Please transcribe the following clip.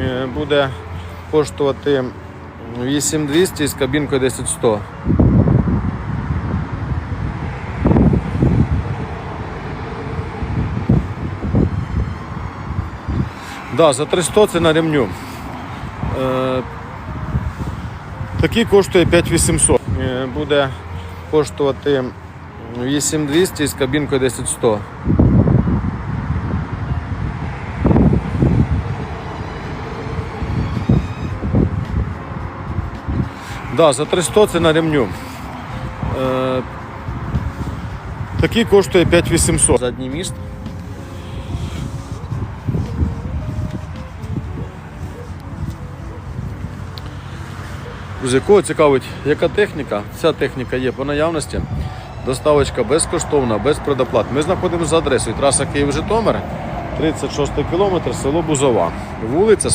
е, буде коштувати 8200 з кабінкою 10100. Да, за 300 це на ремню. Е, такий коштує 5800. Е, буде коштувати 8200 з кабінкою 10100. Да, за 300 це на ремню. Е, такий коштує 5800. Задній міст. Друзі, кого цікавить, яка техніка? Вся техніка є по наявності. Доставочка безкоштовна, без предоплат. Ми знаходимося за адресою траса Київ-Житомир, 36 кілометр, село Бузова. Вулиця